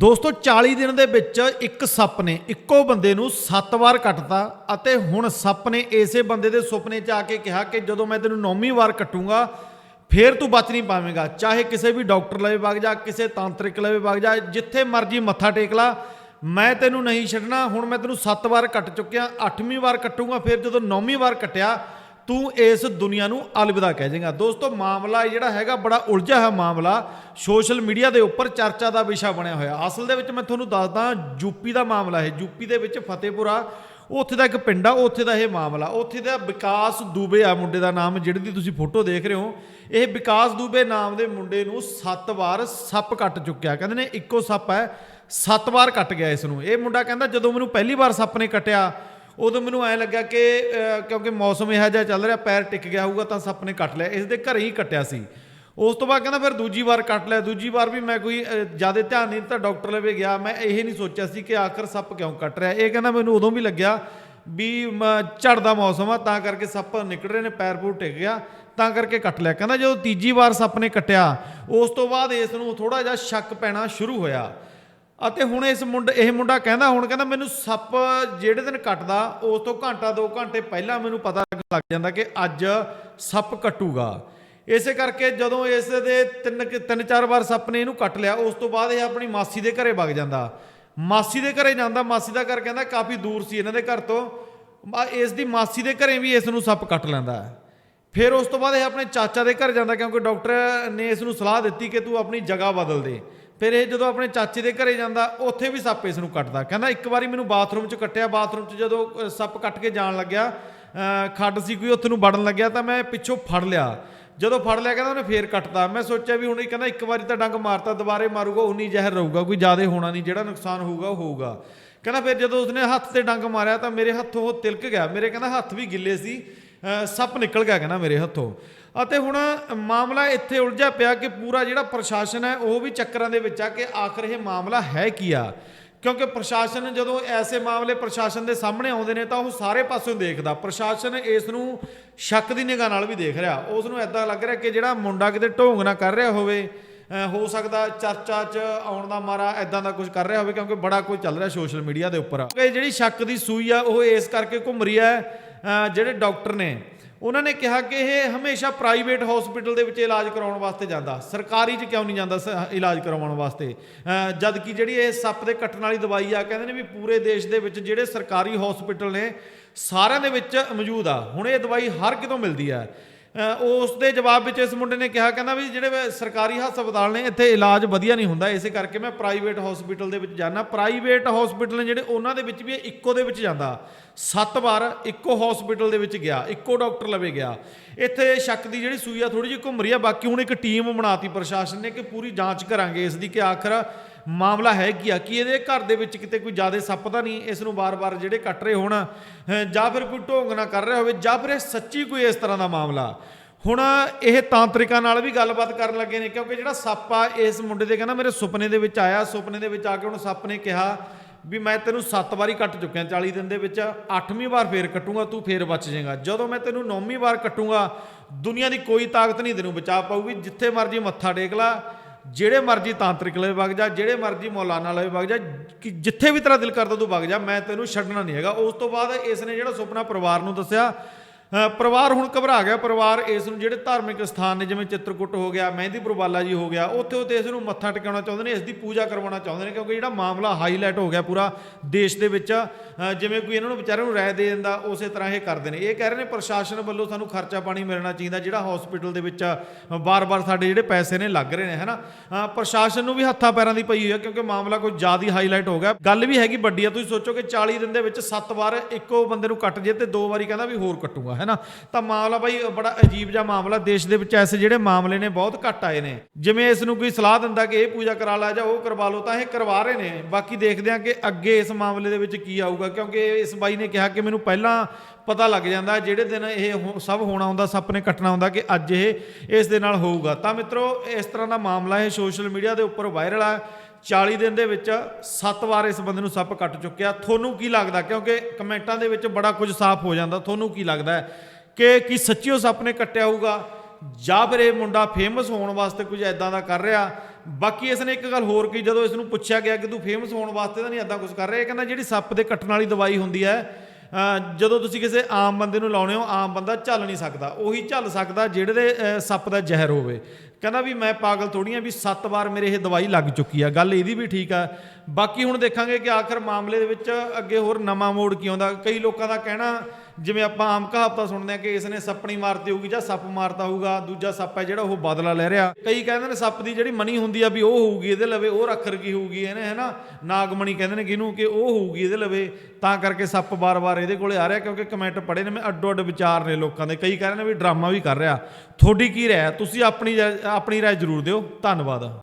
ਦੋਸਤੋ 40 ਦਿਨ ਦੇ ਵਿੱਚ ਇੱਕ ਸੱਪ ਨੇ ਇੱਕੋ ਬੰਦੇ ਨੂੰ 7 ਵਾਰ ਕੱਟਤਾ ਅਤੇ ਹੁਣ ਸੱਪ ਨੇ ਇਸੇ ਬੰਦੇ ਦੇ ਸੁਪਨੇ 'ਚ ਆ ਕੇ ਕਿਹਾ ਕਿ ਜਦੋਂ ਮੈਂ ਤੈਨੂੰ ਨੌਵੀਂ ਵਾਰ ਕੱਟੂੰਗਾ, ਫੇਰ ਤੂੰ ਬਚ ਨਹੀਂ ਪਾਵੇਂਗਾ। ਚਾਹੇ ਕਿਸੇ ਵੀ ਡਾਕਟਰ ਲਵੇ ਵਗ ਜਾ, ਕਿਸੇ ਤਾਂਤਰਿਕ ਲਵੇ ਵਗ ਜਾ, ਜਿੱਥੇ ਮਰਜ਼ੀ ਮੱਥਾ ਟੇਕ ਲਾ, ਮੈਂ ਤੈਨੂੰ ਨਹੀਂ ਛੱਡਣਾ, ਹੁਣ ਮੈਂ ਤੈਨੂੰ 7 ਵਾਰ ਕੱਟ ਚੁੱਕਿਆ 8ਵੀਂ ਵਾਰ ਕੱਟੂੰਗਾ, ਫਿਰ ਜਦੋਂ 9ਵੀਂ ਵਾਰ ਕੱਟਿਆ ਤੂੰ ਇਸ ਦੁਨੀਆ ਨੂੰ ਅਲਵਿਦਾ ਕਹਿ ਜਾਏਗਾ ਦੋਸਤੋ, ਮਾਮਲਾ ਜਿਹੜਾ ਹੈਗਾ ਬੜਾ ਉਲਝਿਆ ਹੋਇਆ ਮਾਮਲਾ। ਸੋਸ਼ਲ ਮੀਡੀਆ ਦੇ ਉੱਪਰ ਚਰਚਾ ਦਾ ਵਿਸ਼ਾ ਬਣਿਆ ਹੋਇਆ। ਅਸਲ ਦੇ ਵਿੱਚ ਮੈਂ ਤੁਹਾਨੂੰ ਦੱਸਦਾ, ਯੂਪੀ ਦਾ ਮਾਮਲਾ ਹੈ। ਯੂਪੀ ਦੇ ਵਿੱਚ ਫਤਿਹਪੁਰਾ ਉੱਥੇ ਦਾ ਇੱਕ ਪਿੰਡ ਆ, ਉੱਥੇ ਦਾ ਇਹ ਮਾਮਲਾ। ਉੱਥੇ ਦਾ ਵਿਕਾਸ ਦੂਬੇ ਆ ਮੁੰਡੇ ਦਾ ਨਾਮ, ਜਿਹੜੀ ਦੀ ਤੁਸੀਂ ਫੋਟੋ ਦੇਖ ਰਹੇ ਹੋ, ਇਹ ਵਿਕਾਸ ਦੂਬੇ ਨਾਮ ਦੇ ਮੁੰਡੇ ਨੂੰ 7 ਵਾਰ ਸੱਪ ਕੱਟ ਚੁੱਕਿਆ। ਕਹਿੰਦੇ ਨੇ ਇੱਕੋ ਸੱਪ ਹੈ 7 ਵਾਰ ਕੱਟ ਗਿਆ ਇਸ ਨੂੰ। ਇਹ ਮੁੰਡਾ ਕਹਿੰਦਾ, ਜਦੋਂ ਮੈਨੂੰ ਪਹਿਲੀ ਵਾਰ ਸੱਪ ਨੇ ਕੱਟਿਆ ਉਦੋਂ ਮੈਨੂੰ ਐ ਲੱਗਾ ਕਿ ਕਿਉਂਕਿ ਮੌਸਮ ਇਹੋ ਜਿਹਾ ਚੱਲ ਰਿਹਾ, ਪੈਰ ਟਿਕ ਗਿਆ ਹੋਊਗਾ ਤਾਂ ਸੱਪ ਨੇ ਕੱਟ ਲਿਆ। ਇਸ ਦੇ ਘਰੇ ਹੀ ਕੱਟਿਆ ਸੀ। ਉਸ ਤੋਂ ਬਾਅਦ ਕਹਿੰਦਾ ਫਿਰ ਦੂਜੀ ਵਾਰ ਕੱਟ ਲਿਆ। ਦੂਜੀ ਵਾਰ ਵੀ ਮੈਂ ਕੋਈ ਜ਼ਿਆਦਾ ਧਿਆਨ ਨਹੀਂ ਦਿੱਤਾ, ਡਾਕਟਰ ਲਵੇ ਗਿਆ। ਮੈਂ ਇਹ ਨਹੀਂ ਸੋਚਿਆ ਸੀ ਕਿ ਆਖਰ ਸੱਪ ਕਿਉਂ ਕੱਟ ਰਿਹਾ। ਇਹ ਕਹਿੰਦਾ ਮੈਨੂੰ ਉਦੋਂ ਵੀ ਲੱਗਿਆ ਵੀ, ਮ- ਝੜਦਾ ਮੌਸਮ ਆ, ਤਾਂ ਕਰਕੇ ਸੱਪ ਨਿਕਲ ਰਹੇ ਨੇ, ਪੈਰ ਪੂਰ ਟਿਕ ਗਿਆ, ਤਾਂ ਕਰਕੇ ਕੱਟ ਲਿਆ। ਕਹਿੰਦਾ ਜਦੋਂ ਤੀਜੀ ਵਾਰ ਸੱਪ ਨੇ ਕੱਟਿਆ, ਉਸ ਤੋਂ ਬਾਅਦ ਇਸ ਨੂੰ ਥੋੜਾ ਜਿਹਾ ਸ਼ੱਕ ਪੈਣਾ ਸ਼ੁਰੂ ਹੋਇਆ। ਅਤੇ ਹੁਣ ਇਸ ਮੁੰਡਾ, ਇਹ ਮੁੰਡਾ ਕਹਿੰਦਾ ਹੁਣ ਕਹਿੰਦਾ ਮੈਨੂੰ ਸੱਪ ਜਿਹੜੇ ਦਿਨ ਕੱਟਦਾ, ਉਸ ਤੋਂ ਘੰਟਾ 2 ਘੰਟੇ ਪਹਿਲਾਂ ਮੈਨੂੰ ਪਤਾ ਲੱਗ ਜਾਂਦਾ ਕਿ ਅੱਜ ਸੱਪ ਕੱਟੂਗਾ। ਇਸੇ ਕਰਕੇ ਜਦੋਂ ਇਸ ਦੇ ਤਿੰਨ ਤਿੰਨ ਚਾਰ ਵਾਰ ਸੱਪ ਨੇ ਇਹਨੂੰ ਕੱਟ ਲਿਆ, ਉਸ ਤੋਂ ਬਾਅਦ ਇਹ ਆਪਣੀ ਮਾਸੀ ਦੇ ਘਰੇ ਵਗ ਜਾਂਦਾ। ਮਾਸੀ ਦੇ ਘਰੇ ਜਾਂਦਾ, ਮਾਸੀ ਦਾ ਘਰ ਕਹਿੰਦਾ ਕਾਫੀ ਦੂਰ ਸੀ ਇਹਨਾਂ ਦੇ ਘਰ ਤੋਂ। ਇਸ ਦੀ ਮਾਸੀ ਦੇ ਘਰੇ ਵੀ ਇਸ ਨੂੰ ਸੱਪ ਕੱਟ ਲੈਂਦਾ ਫਿਰ ਉਸ ਤੋਂ ਬਾਅਦ ਇਹ ਆਪਣੇ ਚਾਚਾ ਦੇ ਘਰ ਜਾਂਦਾ ਕਿਉਂਕਿ ਡਾਕਟਰ ਨੇ ਇਸ ਨੂੰ ਸਲਾਹ ਦਿੱਤੀ ਕਿ ਤੂੰ ਆਪਣੀ ਜਗ੍ਹਾ ਬਦਲ ਦੇ। ਫਿਰ ਇਹ ਜਦੋਂ ਆਪਣੇ ਚਾਚੇ ਦੇ ਘਰੇ ਜਾਂਦਾ, ਉੱਥੇ ਵੀ ਸੱਪ ਇਸ ਨੂੰ ਕੱਟਦਾ। ਕਹਿੰਦਾ, ਇੱਕ ਵਾਰੀ ਮੈਨੂੰ ਬਾਥਰੂਮ 'ਚ ਕੱਟਿਆ, ਬਾਥਰੂਮ 'ਚ ਜਦੋਂ ਸੱਪ ਕੱਟ ਕੇ ਜਾਣ ਲੱਗਿਆ ਖੱਡ ਸੀ ਕੋਈ, ਉੱਥੇ ਨੂੰ ਵੜਨ ਲੱਗਿਆ ਤਾਂ ਮੈਂ ਪਿੱਛੋਂ ਫੜ ਲਿਆ। ਜਦੋਂ ਫੜ ਲਿਆ, ਕਹਿੰਦਾ, ਉਹਨੇ ਫੇਰ ਕੱਟਦਾ ਮੈਂ ਸੋਚਿਆ ਵੀ ਹੁਣ ਇਹ ਕਹਿੰਦਾ, ਇੱਕ ਵਾਰੀ ਤਾਂ ਡੰਗ ਮਾਰਤਾ, ਦੁਬਾਰੇ ਮਾਰੂਗਾ, ਉਨੀ ਜ਼ਹਿਰ ਰਹੂਗਾ, ਕੋਈ ਜ਼ਿਆਦਾ ਹੋਣਾ ਨਹੀਂ, ਜਿਹੜਾ ਨੁਕਸਾਨ ਹੋਊਗਾ, ਉਹ ਹੋਊਗਾ। ਕਹਿੰਦਾ, ਫਿਰ ਜਦੋਂ ਉਸਨੇ ਹੱਥ ਤੇ ਡੰਗ ਮਾਰਿਆ ਤਾਂ ਮੇਰੇ ਹੱਥੋਂ ਉਹ ਤਿਲਕ ਗਿਆ। ਮੇਰੇ ਕਹਿੰਦਾ, ਹੱਥ ਵੀ ਗਿੱਲੇ ਸੀ। ਸੱਪ ਨਿਕਲ ਗਿਆ ਕਹਿੰਦਾ ਮੇਰੇ ਹੱਥੋਂ। ਅਤੇ ਹੁਣ ਮਾਮਲਾ ਇੱਥੇ ਉਲਝਿਆ ਪਿਆ ਕਿ ਪੂਰਾ ਜਿਹੜਾ ਪ੍ਰਸ਼ਾਸਨ ਹੈ, ਉਹ ਵੀ ਚੱਕਰਾਂ ਦੇ ਵਿੱਚ ਆ ਕਿ ਆਖਰ ਇਹ ਮਾਮਲਾ ਹੈ ਕੀ ਆ? ਕਿਉਂਕਿ ਪ੍ਰਸ਼ਾਸਨ ਜਦੋਂ ਐਸੇ ਮਾਮਲੇ ਪ੍ਰਸ਼ਾਸਨ ਦੇ ਸਾਹਮਣੇ ਆਉਂਦੇ ਨੇ, ਤਾਂ ਉਹ ਸਾਰੇ ਪਾਸਿਓਂ ਦੇਖਦਾ। ਪ੍ਰਸ਼ਾਸਨ ਇਸ ਨੂੰ ਸ਼ੱਕ ਦੀ ਨਿਗਾਹ ਨਾਲ ਵੀ ਦੇਖ ਰਿਹਾ। ਉਸ ਨੂੰ ਐਦਾਂ ਲੱਗ ਰਿਹਾ ਕਿ ਜਿਹੜਾ ਮੁੰਡਾ ਕਿਤੇ ਢੋਂਗ ਨਾ ਕਰ ਰਿਹਾ ਹੋਵੇ ਹੋ ਸਕਦਾ ਚਰਚਾ 'ਚ ਆਉਣ ਦਾ ਮਾਰਾ ਐਦਾਂ ਦਾ ਕੁਝ ਕਰ ਰਿਹਾ ਹੋਵੇ, ਕਿਉਂਕਿ ਬੜਾ ਕੁਝ ਚੱਲ ਰਿਹਾ ਸੋਸ਼ਲ ਮੀਡੀਆ ਦੇ ਉੱਪਰ। ਕਿ ਜਿਹੜੀ ਸ਼ੱਕ ਦੀ ਸੂਈ ਆ, ਉਹ ਇਸ ਕਰਕੇ ਘੁੰਮ ਰਹੀ ਹੈ ਜਿਹੜੇ ਡਾਕਟਰ ਨੇ ਉਹਨਾਂ ਨੇ ਕਿਹਾ ਕਿ ਇਹ ਹਮੇਸ਼ਾ ਪ੍ਰਾਈਵੇਟ ਹਸਪੀਟਲ ਦੇ ਵਿੱਚ ਇਲਾਜ ਕਰਾਉਣ ਵਾਸਤੇ ਜਾਂਦਾ। ਸਰਕਾਰੀ 'ਚ ਕਿਉਂ ਨਹੀਂ ਜਾਂਦਾ ਸ- ਇਲਾਜ ਕਰਵਾਉਣ ਵਾਸਤੇ? ਅ, ਜਦ ਕਿ ਜਿਹੜੀ ਇਹ ਸੱਪ ਦੇ ਕੱਟਣ ਵਾਲੀ ਦਵਾਈ ਆ ਕਹਿੰਦੇ ਨੇ ਵੀ ਪੂਰੇ ਦੇਸ਼ ਦੇ ਵਿੱਚ ਜਿਹੜੇ ਸਰਕਾਰੀ ਹਸਪੀਟਲ ਨੇ ਸਾਰਿਆਂ ਦੇ ਵਿੱਚ ਮੌਜੂਦ ਆ। ਹੁਣ ਇਹ ਦਵਾਈ ਹਰ ਕਿਤੋਂ ਮਿਲਦੀ ਆ। ਉਸ ਦੇ ਜਵਾਬ ਵਿੱਚ ਇਸ ਮੁੰਡੇ ਨੇ ਕਿਹਾ, ਕਹਿੰਦਾ ਵੀ ਜਿਹੜੇ ਸਰਕਾਰੀ ਹਸਪਤਾਲ ਨੇ, ਇੱਥੇ ਇਲਾਜ ਵਧੀਆ ਨਹੀਂ ਹੁੰਦਾ। ਇਸੇ ਕਰਕੇ ਮੈਂ ਪ੍ਰਾਈਵੇਟ ਹਸਪੀਟਲ ਦੇ ਵਿੱਚ ਜਾਣਾ ਪ੍ਰਾਈਵੇਟ ਹਸਪੀਟਲ ਨੇ ਜਿਹੜੇ ਉਹਨਾਂ ਦੇ ਵਿੱਚ ਵੀ ਇਹ ਇੱਕੋ ਦੇ ਵਿੱਚ ਜਾਂਦਾ। ਸੱਤ ਵਾਰ ਇੱਕੋ ਹਸਪੀਟਲ ਦੇ ਵਿੱਚ ਗਿਆ, ਇੱਕੋ ਡਾਕਟਰ ਲਵੇ ਗਿਆ। ਇੱਥੇ ਸ਼ੱਕ ਦੀ ਜਿਹੜੀ ਸੂਈ ਆ ਥੋੜੀ ਜਿਹੀ ਘੁੰਮ ਰਹੀ ਆ। ਬਾਕੀ ਹੁਣ ਇੱਕ ਟੀਮ ਬਣਾਤੀ ਪ੍ਰਸ਼ਾਸਨ ਨੇ ਕਿ ਪੂਰੀ ਜਾਂਚ ਕਰਾਂਗੇ ਇਸ ਦੀ ਕਿ ਆਖਰ ਮਾਮਲਾ ਹੈ ਕੀ ਆ? ਕਿ ਇਹਦੇ ਘਰ ਦੇ ਵਿੱਚ ਕਿਤੇ ਕੋਈ ਜ਼ਿਆਦਾ ਸੱਪ ਤਾਂ ਨਹੀਂ? ਇਸ ਨੂੰ ਬਾਰ-ਬਾਰ ਜਿਹੜੇ ਕੱਟ ਰਹੇ ਹੋਣ ਜਾਂ ਫਿਰ ਕੋਈ ਢੋਂਗ ਨਾ ਕਰ ਰਿਹਾ ਹੋਵੇ, ਜਾਂ ਫਿਰ ਇਹ ਸੱਚੀ ਕੋਈ ਇਸ ਤਰ੍ਹਾਂ ਦਾ ਮਾਮਲਾ? ਹੁਣ ਇਹ ਤਾਂਤਰਿਕਾਂ ਨਾਲ ਵੀ ਗੱਲਬਾਤ ਕਰਨ ਲੱਗੇ ਨੇ, ਕਿਉਂਕਿ ਜਿਹੜਾ ਸੱਪ ਆ, ਇਸ ਮੁੰਡੇ ਦੇ ਕਹਿੰਦਾ ਮੇਰੇ ਸੁਪਨੇ ਦੇ ਵਿੱਚ ਆਇਆ, ਸੁਪਨੇ ਦੇ ਵਿੱਚ ਆ ਕੇ ਹੁਣ ਸੱਪ ਨੇ ਕਿਹਾ ਵੀ ਮੈਂ ਤੈਨੂੰ 7 ਵਾਰੀ ਕੱਟ ਚੁੱਕਿਆ 40 ਦਿਨ ਦੇ ਵਿੱਚ 8ਵੀਂ ਵਾਰ ਫੇਰ ਕੱਟੂੰਗਾ, ਤੂੰ ਫੇਰ ਬਚ ਜਾਏਗਾ। ਜਦੋਂ ਮੈਂ ਤੈਨੂੰ 9ਵੀਂ ਵਾਰ ਕੱਟੂੰਗਾ, ਦੁਨੀਆ ਦੀ ਕੋਈ ਤਾਕਤ ਨਹੀਂ ਤੈਨੂੰ ਬਚਾ ਪਾਊਗੀ, ਜਿੱਥੇ ਮਰਜ਼ੀ ਮੱਥਾ ਟੇਕ ਲਾ ਜਿਹੜੇ ਮਰਜ਼ੀ ਤਾਂਤਰਿਕ ਲਵੇ ਵਗ ਜਾ, ਜਿਹੜੇ ਮਰਜ਼ੀ ਮੌਲਾਨਾ ਲਵੇ ਵਗ ਜਾ, ਕਿ ਜਿੱਥੇ ਵੀ ਤੇਰਾ ਦਿਲ ਕਰਦਾ ਤੂੰ ਵਗ ਜਾ, ਮੈਂ ਤੈਨੂੰ ਛੱਡਣਾ ਨਹੀਂ ਹੈਗਾ। ਉਸ ਤੋਂ ਬਾਅਦ ਇਸ ਨੇ ਜਿਹੜਾ ਸੁਪਨਾ ਪਰਿਵਾਰ ਨੂੰ ਦੱਸਿਆ ਪਰਿਵਾਰ ਹੁਣ ਘਬਰਾ ਗਿਆ। ਪਰਿਵਾਰ ਇਸ ਨੂੰ ਜਿਹੜੇ ਧਾਰਮਿਕ ਸਥਾਨ ਨੇ ਜਿਵੇਂ ਚਿੱਤਰਕੂਟ ਹੋ ਗਿਆ ਮਹਿੰਦੀਪੁਰ ਬਾਲਾ ਜੀ ਹੋ ਗਿਆ ਉੱਥੇ ਉੱਥੇ ਇਸ ਨੂੰ ਮੱਥਾ ਟਿਕਾਉਣਾ ਚਾਹੁੰਦੇ ਨੇ ਇਸ ਦੀ ਪੂਜਾ ਕਰਵਾਉਣਾ ਚਾਹੁੰਦੇ ਨੇ ਕਿਉਂਕਿ ਜਿਹੜਾ ਮਾਮਲਾ ਹਾਈਲਾਈਟ ਹੋ ਗਿਆ ਪੂਰਾ ਦੇਸ਼ ਦੇ ਵਿੱਚ ਜਿਵੇਂ ਕੋਈ ਇਹਨਾਂ ਨੂੰ ਵਿਚਾਰਿਆਂ ਨੂੰ ਰਾਏ ਦੇ ਦਿੰਦਾ ਉਸੇ ਤਰ੍ਹਾਂ ਇਹ ਕਰਦੇ ਨੇ। ਇਹ ਕਹਿ ਰਹੇ ਨੇ ਪ੍ਰਸ਼ਾਸਨ ਵੱਲੋਂ ਸਾਨੂੰ ਖਰਚਾ ਪਾਣੀ ਮਿਲਣਾ ਚਾਹੀਦਾ ਜਿਹੜਾ ਹਸਪੀਟਲ ਦੇ ਵਿੱਚ ਬਾਰ-ਬਾਰ ਸਾਡੇ ਜਿਹੜੇ ਪੈਸੇ ਨੇ ਲੱਗ ਰਹੇ ਨੇ ਹੈਨਾ? ਅ, ਪ੍ਰਸ਼ਾਸਨ ਨੂੰ ਵੀ ਹੱਥਾਂ ਪੈਰਾਂ ਦੀ ਪਈ ਹੋਈ ਹੈ ਕਿਉਂਕਿ ਮਾਮਲਾ ਕੋਈ ਜ਼ਿਆਦਾ ਹਾਈਲਾਈਟ ਹੋ ਗਿਆ। ਗੱਲ ਵੀ ਹੈਗੀ ਵੱਡੀ ਆ ਤੁਸੀਂ ਸੋਚੋ ਕਿ 40 ਦਿਨ ਦੇ ਵਿੱਚ 7 ਵਾਰ ਇੱਕੋ ਬੰਦੇ ਨੂੰ ਕੱਟ ਜੇ ਤੇ ਦੋ ਵਾਰੀ ਕਹਿੰਦਾ ਵੀ ਹੋਰ ਕੱਟੂਗਾ ਹੈਨਾ? ਤਾਂ ਮਾਮਲਾ ਬਾਈ ਬੜਾ ਅਜੀਬ ਜਿਹਾ ਮਾਮਲਾ, ਦੇਸ਼ ਦੇ ਵਿੱਚ ਐਸੇ ਜਿਹੜੇ ਮਾਮਲੇ ਨੇ ਬਹੁਤ ਘੱਟ ਆਏ ਨੇ। ਜਿਵੇਂ ਇਸ ਨੂੰ ਕੋਈ ਸਲਾਹ ਦਿੰਦਾ ਕਿ ਇਹ ਪੂਜਾ ਕਰਾ ਲਾ ਜਾਂ ਉਹ ਕਰਵਾ ਲਓ, ਤਾਂ ਇਹ ਕਰਵਾ ਰਹੇ ਨੇ। ਬਾਕੀ ਦੇਖਦੇ ਹਾਂ ਕਿ ਅੱਗੇ ਇਸ ਮਾਮਲੇ ਦੇ ਵਿੱਚ ਕੀ ਆਊਗਾ, ਕਿਉਂਕਿ ਇਸ ਬਾਈ ਨੇ ਕਿਹਾ ਕਿ ਮੈਨੂੰ ਪਹਿਲਾਂ ਪਤਾ ਲੱਗ ਜਾਂਦਾ ਜਿਹੜੇ ਦਿਨ ਇਹ ਹੋ- ਸਭ ਹੋਣਾ ਹੁੰਦਾ, ਸੱਪ ਨੇ ਕੱਟਣਾ ਹੁੰਦਾ ਕਿ ਅੱਜ ਇਹ ਇਸ ਦੇ ਨਾਲ ਹੋਊਗਾ। ਤਾਂ ਮਿੱਤਰੋ, ਇਸ ਤਰ੍ਹਾਂ ਦਾ ਮਾਮਲਾ ਇਹ ਸੋਸ਼ਲ ਮੀਡੀਆ ਦੇ ਉੱਪਰ ਵਾਇਰਲ ਆ। 40 ਦਿਨ ਦੇ ਵਿੱਚ 7 ਵਾਰ ਇਸ ਬੰਦੇ ਨੂੰ ਸੱਪ ਕੱਟ ਚੁੱਕਿਆ। ਤੁਹਾਨੂੰ ਕੀ ਲੱਗਦਾ? ਕਿਉਂਕਿ ਕਮੈਂਟਾਂ ਦੇ ਵਿੱਚ ਬੜਾ ਕੁਝ ਸਾਫ਼ ਹੋ ਜਾਂਦਾ। ਤੁਹਾਨੂੰ ਕੀ ਲੱਗਦਾ ਹੈ ਕਿ ਕੀ ਸੱਚੀ ਉਹ ਸੱਪ ਨੇ ਕੱਟਿਆ ਹੋਊਗਾ? ਜਾਂ ਫਿਰ ਇਹ ਮੁੰਡਾ ਫੇਮਸ ਹੋਣ ਵਾਸਤੇ ਕੁਝ ਐਦਾਂ ਦਾ ਕਰ ਰਿਹਾ? ਬਾਕੀ ਇਸ ਨੇ ਇੱਕ ਗੱਲ ਹੋਰ ਕੀ ਜਦੋਂ ਇਸ ਨੂੰ ਪੁੱਛਿਆ ਗਿਆ ਕਿ ਤੂੰ ਫੇਮਸ ਹੋਣ ਵਾਸਤੇ ਤਾਂ ਨਹੀਂ ਐਦਾਂ ਕੁਝ ਕਰ ਰਿਹਾ, ਇਹ ਕਹਿੰਦਾ ਜਿਹੜੀ ਸੱਪ ਦੇ ਕੱਟਣ ਵਾਲੀ ਦਵਾਈ ਹੁੰਦੀ ਹੈ ਜਦੋਂ ਤੁਸੀਂ ਕਿਸੇ ਆਮ ਬੰਦੇ ਨੂੰ ਲਾਉਣੇ ਹੋ, ਆਮ ਬੰਦਾ ਝੱਲ ਨਹੀਂ ਸਕਦਾ। ਉਹੀ ਝੱਲ ਸਕਦਾ ਜਿਹੜੇ ਦੇ ਸੱਪ ਦਾ ਜ਼ਹਿਰ ਹੋਵੇ। ਕਹਿੰਦਾ ਵੀ ਮੈਂ ਪਾਗਲ ਥੋੜੀ ਆ ਵੀ 7 ਵਾਰ ਮੇਰੇ ਇਹ ਦਵਾਈ ਲੱਗ ਚੁੱਕੀ ਆ। ਗੱਲ ਇਹਦੀ ਵੀ ਠੀਕ ਆ। ਬਾਕੀ ਹੁਣ ਦੇਖਾਂਗੇ ਕਿ ਆਖਰ ਮਾਮਲੇ ਦੇ ਵਿੱਚ ਅੱਗੇ ਹੋਰ ਨਵਾਂ ਮੋੜ ਕੀ ਆਉਂਦਾ। ਕਈ ਲੋਕਾਂ ਦਾ ਕਹਿਣਾ ਜਿਵੇਂ ਆਪਾਂ ਆਮ ਕਹਾਵਤਾਂ ਸੁਣਦੇ ਆ ਕਿ ਇਸ ਨੇ ਸੱਪਣੀ ਮਾਰਤੀ ਹੋਊਗੀ ਜਾਂ ਸੱਪ ਮਾਰਤਾ ਹੋਊਗਾ, ਦੂਜਾ ਸੱਪ ਹੈ ਜਿਹੜਾ ਉਹ ਬਦਲਾ ਲੈ ਰਿਹਾ। ਕਈ ਕਹਿੰਦੇ ਨੇ ਸੱਪ ਦੀ ਜਿਹੜੀ ਮਣੀ ਹੁੰਦੀ ਆ ਵੀ ਉਹ ਹੋਊਗੀ, ਇਹਦੇ ਲਵੇ ਉਹ ਰੱਖਰ ਕੀ ਹੋਊਗੀ, ਇਹਨੇ ਹੈਨਾ, ਨਾਗਮਣੀ ਕਹਿੰਦੇ ਨੇ ਕਿਹਨੂੰ ਕਿ ਉਹ ਹੋਊਗੀ ਇਹਦੇ ਲਵੇ। ਤਾਂ ਕਰਕੇ ਸੱਪ ਬਾਰ-ਬਾਰ ਇਹਦੇ ਕੋਲੇ ਆ ਰਿਹਾ ਕਿਉਂਕਿ ਕਮੈਂਟ ਪੜੇ ਨੇ, ਮੈਂ ਅੱਡੋ ਅੱਡ ਵਿਚਾਰ ਨੇ ਲੋਕਾਂ ਦੇ। ਕਈ ਕਹਿੰਦੇ ਨੇ ਵੀ ਡਰਾਮਾ ਵੀ ਕਰ ਰਿਹਾ। ਤੁਹਾਡੀ ਕੀ ਰਾਏ ਤੁਸੀਂ ਆਪਣੀ ਰਾਏ- ਆਪਣੀ ਰਾਏ ਜ਼ਰੂਰ ਦਿਓ। ਧੰਨਵਾਦ।